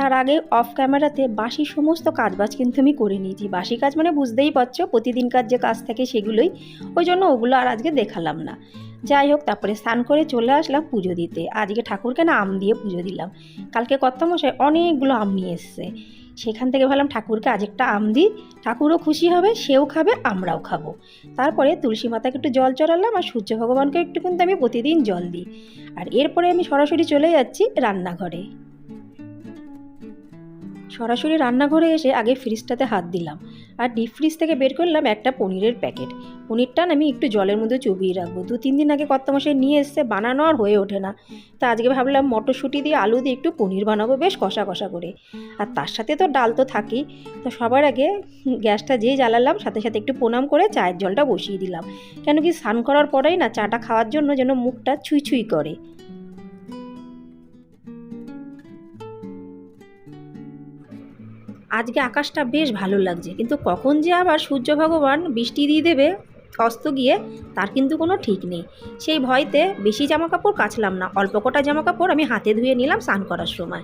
তার আগে অফ ক্যামেরাতে বাসি সমস্ত কাজবাজ কিন্তু আমি করে নিয়েছি। বাসি কাজ মানে বুঝতেই পারছ, প্রতিদিনকার যে কাজ থাকে সেগুলোই। ওই জন্য ওগুলো আর আজকে দেখালাম না। যাই হোক, তারপরে স্নান করে চলে আসলাম পুজো দিতে। আজকে ঠাকুরকে না আম দিয়ে পুজো দিলাম। কালকে কর্তামশাই অনেকগুলো আম নিয়ে এসছে। সেখান থেকে ভাবলাম ঠাকুরকে আজ একটা আম দিই। ঠাকুরও খুশি হবে, সেও খাবে, আমরাও খাব। তারপরে তুলসী মাতাকে একটু জল চড়ালাম আর সূর্য ভগবানকে একটু কিন্তু আমি প্রতিদিন জল দিই। আর এরপরে আমি সরাসরি চলে যাচ্ছি রান্নাঘরে। সরাসরি রান্নাঘরে এসে আগে ফ্রিজটাতে হাত দিলাম আর ডিপ ফ্রিজ থেকে বের করলাম একটা পনিরের প্যাকেট পনিরটা আমি একটু জলের মধ্যে চুবিয়ে রাখব। দু, তিন দিন আগে কর্তামশাই নিয়ে এসছে, বানানো আর হয়ে ওঠে না। তা আজকে ভাবলাম মটরশুঁটি দিয়ে আলু দিয়ে একটু পনির বানাবো, বেশ কষা কষা করে। আর তার সাথে তো ডাল তো থাকেই। তো সবার আগে গ্যাসটা যেই জ্বালালাম, সাথে সাথে একটু প্রণাম করে চায়ের জলটা বসিয়ে দিলাম। কেন কি স্নান করার পরেই না চাটা খাওয়ার জন্য যেন মুখটা ছুঁই ছুঁই করে। আজকে আকাশটা বেশ ভালো লাগছে। কিন্তু কখন যে আবার সূর্য ভগবান বৃষ্টি দিয়ে দেবে, অস্ত গিয়ে, তার কিন্তু কোনো ঠিক নেই। সেই ভয়তে বেশি জামা কাপড় কাচলাম না। অল্প কটা জামা কাপড় আমি হাতে ধুয়ে নিলাম স্নান করার সময়।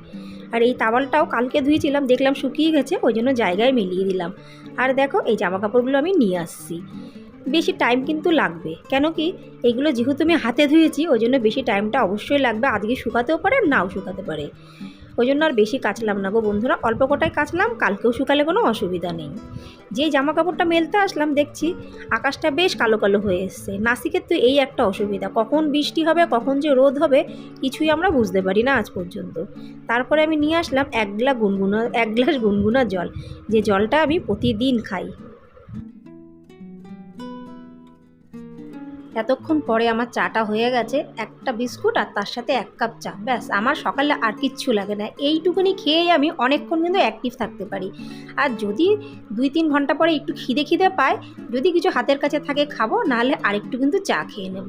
আর এই তাওয়ালটাও কালকে ধুয়েছিলাম, দেখলাম শুকিয়ে গেছে, ওই জন্য জায়গায় মিলিয়ে দিলাম। আর দেখো, এই জামা কাপড়গুলো আমি নিয়ে আসছি। বেশি টাইম কিন্তু লাগবে। কেন কি এগুলো যেহেতু আমি হাতে ধুয়েছি, ওই জন্য বেশি টাইমটা অবশ্যই লাগবে। আজকে শুকাতেও পারে, নাও শুকাতে পারে। ওই জন্য আর বেশি কাচলাম না গো বন্ধুরা। অল্প কটায় কাচলাম, কালকেও শুকালে কোনো অসুবিধা নেই। যে জামা কাপড়টা মেলতে আসলাম, দেখছি আকাশটা বেশ কালো কালো হয়ে এসছে। নাসিকের তো এই একটা অসুবিধা। কখন বৃষ্টি হবে, কখন যে রোদ হবে, কিছুই আমরা বুঝতে পারি না আজ পর্যন্ত। তারপরে আমি নিয়ে আসলাম এক গ্লাস গুনগুনা, এক গ্লাস গুনগুনা জল। যে জলটা আমি প্রতিদিন খাই। এতক্ষণ পরে আমার চাটা হয়ে গেছে, একটা বিস্কুট আর তার সাথে এক কাপ চা। ব্যাস, আমার সকালে আর কিচ্ছু লাগে না। এইটুকুনি খেয়েই আমি অনেকক্ষণ কিন্তু অ্যাক্টিভ থাকতে পারি। আর যদি দুই তিন ঘণ্টা পরে একটু খিদে খিদে পায়, যদি কিছু হাতের কাছে থাকে খাব, নাহলে আরেকটু কিন্তু চা খেয়ে নেব।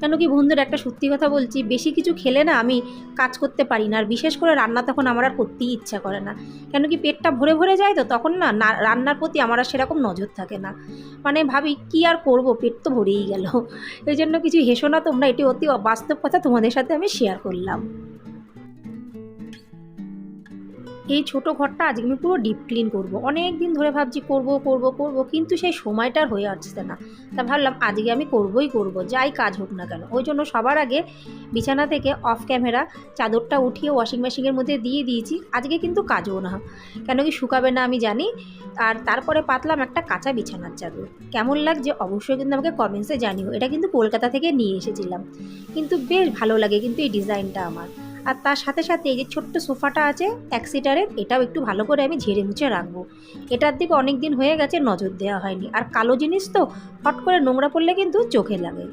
কেন কি বন্ধুর, একটা সত্যি কথা বলছি, বেশি কিছু খেলে না আমি কাজ করতে পারি না। আর বিশেষ করে রান্না তখন আমার আর করতেই ইচ্ছা করে না। কেন কি পেটটা ভরে ভরে যায় তো, তখন না, রান্নার প্রতি আমার আর সেরকম নজর থাকে না। মানে ভাবি, কি আর করব? পেট তো ভরেই গেল। এই জন্য কিছু হেসো না তোমরা, এটি অতি বাস্তব কথা তোমাদের সাথে আমি শেয়ার করলাম। এই ছোট ঘরটা আজকে আমি পুরো ডিপ ক্লিন করব। অনেক দিন ধরে ভাবছি করব করব করব, কিন্তু সেই সময়টা আর হয়ে আসছে না। তা ভাবলাম আজকে আমি করবই করব, যাই কাজ হোক না কেন। ওই জন্য সবার আগে বিছানা থেকে অফ ক্যামেরা চাদরটা উঠিয়ে ওয়াশিং মেশিনের মধ্যে দিয়ে দিয়েছি। আজকে কিন্তু কাজও না। কেন কি শুকাবে না আমি জানি। আর তারপরে পাতলাম একটা কাঁচা বিছানার চাদর। কেমন লাগছে অবশ্যই কিন্তু আমাকে কমেন্টসে জানিও। এটা কিন্তু কলকাতা থেকে নিয়ে এসেছিলাম। কিন্তু বেশ ভালো লাগে কিন্তু এই ডিজাইনটা আমার। আর তার সাথে সাথে এই যে ছোট্ট সোফাটা আছে, এক সিটারের, এটাও একটু ভালো করে আমি ঝেড়ে মুছে রাখব। এটার দিকে অনেক দিন হয়ে গেছে, নজর দেওয়া হয়নি। আর কালো জিনিস তো, হট করে নোংরা পড়লে কিন্তু চোখে লাগে।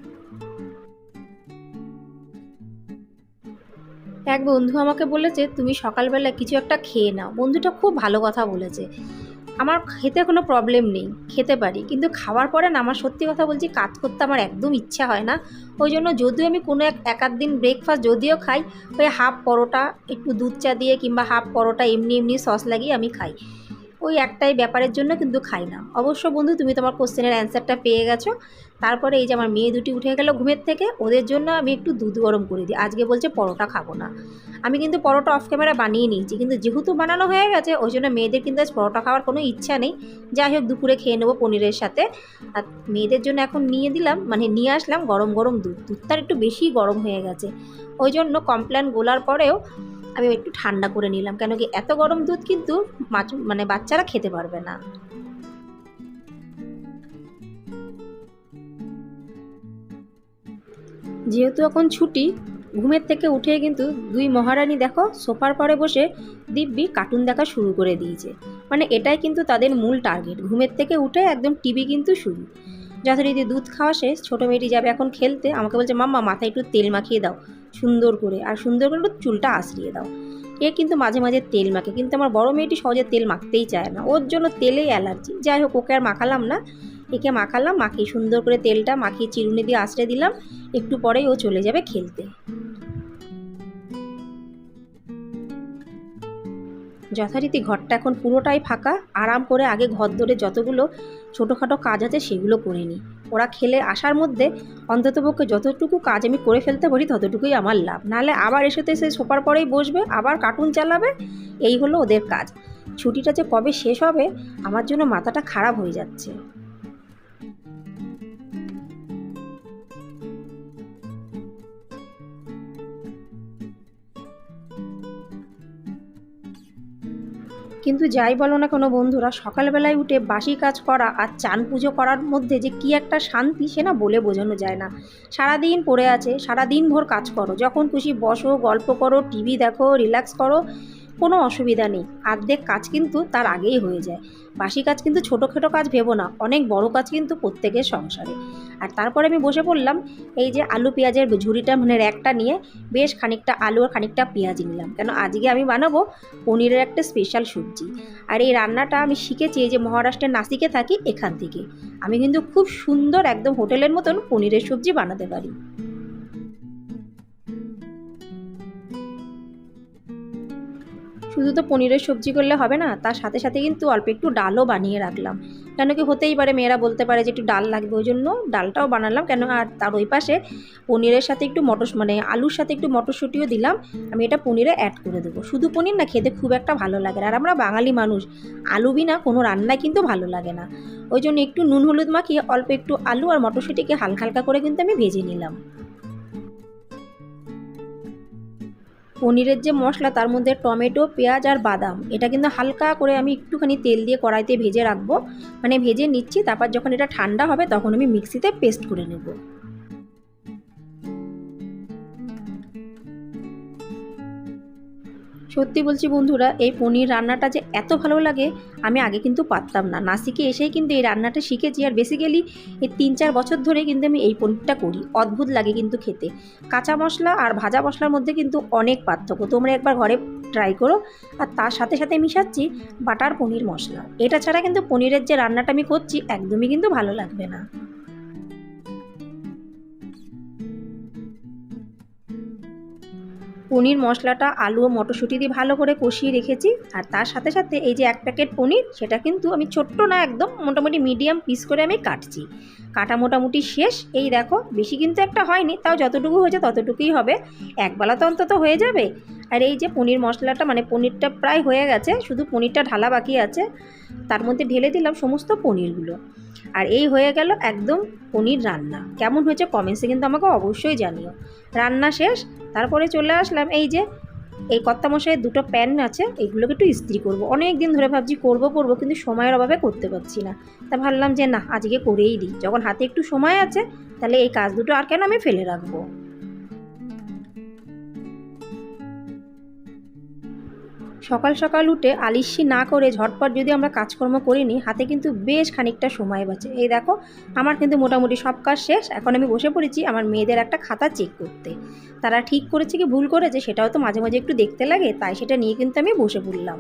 এক বন্ধু আমাকে বলেছে, তুমি সকালবেলা কিছু একটা খেয়ে নাও। বন্ধুটা খুব ভালো কথা বলেছে। আমার খেতে কোনো প্রবলেম নেই, খেতে পারি। কিন্তু খাওয়ার পরে না, আমার সত্যি কথা বলছি, কাজ করতে আমার একদম ইচ্ছা হয় না। ওই জন্য যদিও আমি কোনো এক এক আধ দিন ব্রেকফাস্ট যদিও খাই, ওই হাফ পরোটা, একটু দুধ চা দিয়ে কিংবা হাফ পরোটা এমনি এমনি সস লাগিয়ে আমি খাই। ওই একটাই ব্যাপারের জন্য কিন্তু খাই না। অবশ্য বন্ধু, তুমি তোমার কোশ্চেনের অ্যান্সারটা পেয়ে গেছো। তারপরে এই যে আমার মেয়ে দুটি উঠে গেল ঘুমের থেকে, ওদের জন্য আমি একটু দুধ গরম করে দিই। আজকে বলছে পরোটা খাব না। আমি কিন্তু পরোটা অফ ক্যামেরা বানিয়ে নিয়েছি, কিন্তু যেহেতু বানানো হয়ে গেছে, ওই জন্য মেয়েদের কিন্তু আজ পরোটা খাওয়ার কোনো ইচ্ছা নেই। যাই হোক, দুপুরে খেয়ে নেব পনিরের সাথে। আর মেয়েদের জন্য এখন নিয়ে দিলাম মানে নিয়ে আসলাম গরম গরম দুধ। দুধটার একটু বেশি গরম হয়ে গেছে। ওই জন্য কমপ্ল্যান গোলার পরেও আমি একটু ঠান্ডা করে নিলাম, কেন কি এত গরম দুধ কিন্তু মাছ মানে বাচ্চারা খেতে পারবে না। যেহেতু এখন ছুটি, ঘুমের থেকে উঠে কিন্তু দুই মহারানী দেখো সোফার পরে বসে দিব্যি কার্টুন দেখা শুরু করে দিয়েছে। মানে এটাই কিন্তু তাদের মূল টার্গেট, ঘুমের থেকে উঠে একদম টিভি কিন্তু শুরু। যথারীতি দুধ খাওয়া শেষ, ছোটো মেয়েটি যাবে এখন খেলতে, আমাকে বলছে, মাম্মা, মাথায় একটু তেল মাখিয়ে দাও। সুন্দর করে, আর সুন্দর করে চুলটা আঁচড়িয়ে দাও। এ কিন্তু মাঝে মাঝে তেল মাখে, কিন্তু আমার বড় মেয়েটি সহজে তেল মাখতেই চায় না। ওর জন্য তেলেই অ্যালার্জি। যাই হোক, ওকে আর মাখালাম না। একে মাখালাম, মাখিয়ে সুন্দর করে তেলটা মাখিয়ে চিরুনি দিয়ে আশ্রে দিলাম। একটু পরেই ও চলে যাবে খেলতে। যথারীতি ঘরটা এখন পুরোটাই ফাঁকা। আরাম করে আগে ঘর ধরে যতগুলো ছোটোখাটো কাজ আছে সেগুলো করে নিই। ওরা খেলে আসার মধ্যে অন্ততপক্ষে যতটুকু কাজ আমি করে ফেলতে পারি ততটুকুই আমার লাভ। নাহলে আবার এসে তো এসে সোপার পরেই বসবে, আবার কার্টুন চালাবে, এই হলো ওদের কাজ। ছুটিটা যে কবে শেষ হবে, আমার জন্য মাথাটা খারাপ হয়ে যাচ্ছে। কিন্তু যাই বলো না কোনো বন্ধুরা, সকালবেলায় উঠে বাসি কাজ করা আর চান পুজো করার মধ্যে যে কি একটা শান্তি সে না বলে বোঝানো যায় না। সারাদিন পড়ে আছে, সারাদিন ভোর কাজ করো, যখন খুশি বসো, গল্প করো, টিভি দেখো, রিল্যাক্স করো কোনো অসুবিধা নেই। আর্ধেক কাজ কিন্তু তার আগেই হয়ে যায়। বাসি কাজ কিন্তু ছোটোখাটো কাজ ভেবো না, অনেক বড় কাজ কিন্তু প্রত্যেকের সংসারে। আর তারপরে আমি বসে পড়লাম, এই যে আলু পেঁয়াজের ঝুড়িটা মানে র্যাকটা নিয়ে বেশ খানিকটা আলু আর খানিকটা পেঁয়াজ নিলাম। কেন আজকে আমি বানাবো পনিরের একটা স্পেশাল সবজি। আর এই রান্নাটা আমি শিখেছি এই যে মহারাষ্ট্রের নাসিকে থাকি এখান থেকে। আমি কিন্তু খুব সুন্দর একদম হোটেলের মতন পনিরের সবজি বানাতে পারি। শুধু তো পনিরের সবজি করলে হবে না, তার সাথে সাথে কিন্তু অল্প একটু ডালও বানিয়ে রাখলাম। কেন কি হতেই পারে, মেয়েরা বলতে পারে যে একটু ডাল লাগবে ওই জন্য ডালটাও বানালাম। কেন আর তার ওই পাশে পনিরের সাথে একটু মটর মানে আলুর সাথে একটু মটরশুঁটিও দিলাম। আমি এটা পনিরে অ্যাড করে দেবো। শুধু পনির না, খেতে খুব একটা ভালো লাগে আর আমরা বাঙালি মানুষ, আলু বিনা কোনো রান্নাই কিন্তু ভালো লাগে না। ওই জন্য একটু নুন হলুদ মাখিয়ে অল্প একটু আলু আর মটরশুঁটিকে হালকা হালকা করে কিন্তু আমি ভেজে নিলাম। পনিরের যে মশলা, তার মধ্যে টমেটো, পেঁয়াজ আর বাদাম। এটা কিন্তু হালকা করে আমি একটুখানি তেল দিয়ে কড়াইতে ভেজে রাখব। মানে ভেজে নিচ্ছি, তারপর যখন এটা ঠান্ডা হবে, তখন আমি মিক্সিতে পেস্ট করে নেব। সত্যি বলছি বন্ধুরা, এই পনির রান্নাটা যে এত ভালো লাগে, আমি আগে কিন্তু পারতাম না। নাসিকে এসেই কিন্তু এই রান্নাটা শিখেছি আর বেসিক্যালি এই তিন চার বছর ধরে কিন্তু আমি এই পনিরটা করি। অদ্ভুত লাগে কিন্তু খেতে। কাঁচা মশলা আর ভাজা মশলার মধ্যে কিন্তু অনেক পার্থক্য। তোমরা একবার ঘরে ট্রাই করো আর তার সাথে সাথে মিশাচ্ছি বাটার পনির মশলা। এটা ছাড়া কিন্তু পনিরের যে রান্নাটা আমি করছি, একদমই কিন্তু ভালো লাগবে না। পনির মশলাটা, আলু ও মটরশুঁটি দিয়ে ভালো করে কষিয়ে রেখেছি। আর তার সাথে সাথে এই যে এক প্যাকেট পনির, সেটা কিন্তু আমি ছোট্ট না, একদম মোটামুটি মিডিয়াম পিস করে আমি কাটছি। কাটা মোটামুটি শেষ। এই দেখো, বেশি কিন্তু একটা হয়নি, তাও যতটুকু হয়েছে ততটুকুই হবে। একবেলা তো অন্তত হয়ে যাবে। আর এই যে পনির মশলাটা মানে পনিরটা প্রায় হয়ে গেছে, শুধু পনিরটা ঢালা বাকি আছে। তার মধ্যে ঢেলে দিলাম সমস্ত পনিরগুলো। আর এই হয়ে গেল একদম পনির রান্না। কেমন হয়েছে কমেন্টসে কিন্তু আমাকে অবশ্যই জানিও। রান্না শেষ, তারপরে চলে আসলাম এই যে, এই কত্তা মশাইয়ের দুটো প্যান আছে, এগুলোকে একটু ইস্ত্রি করব। অনেক দিন ধরে ভাবছি করব করব, কিন্তু সময়ের অভাবে করতে পারছি না। তা ভাবলাম যে না, আজকে করেই দিই। যখন হাতে একটু সময় আছে, তাহলে এই কাজ দুটো আর কেন আমি ফেলে রাখব? সকাল সকাল উঠে আলিস্যি না করে ঝটপট যদি আমরা কাজকর্ম করি নিই হাতে কিন্তু বেশ খানিকটা সময় বাঁচে। এই দেখো, আমার কিন্তু মোটামুটি সব কাজ শেষ। এখন আমি বসে পড়েছি আমার মেয়েদের একটা খাতা চেক করতে। তারা ঠিক করেছে কি ভুল করেছে সেটাও তো মাঝে মাঝে একটু দেখতে লাগে, তাই সেটা নিয়ে কিন্তু আমি বসে পড়লাম।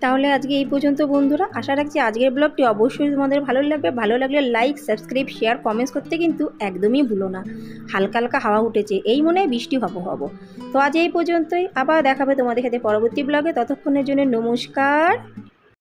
তাহলে আজকে এই পর্যন্ত বন্ধুরা, আশা রাখছি আজকের ব্লগটি অবশ্যই তোমাদের ভালো লাগবে। ভালো লাগলে লাইক সাবস্ক্রাইব শেয়ার কমেন্টস করতে কিন্তু একদমই ভুলো না। হালকা হালকা হাওয়া উঠেছে, এই মনে বৃষ্টি হব হব। তো আজ এই পর্যন্তই। আবার দেখাবে তোমাদের সাথে পরবর্তী ব্লগে ততক্ষণের জন্য নমস্কার।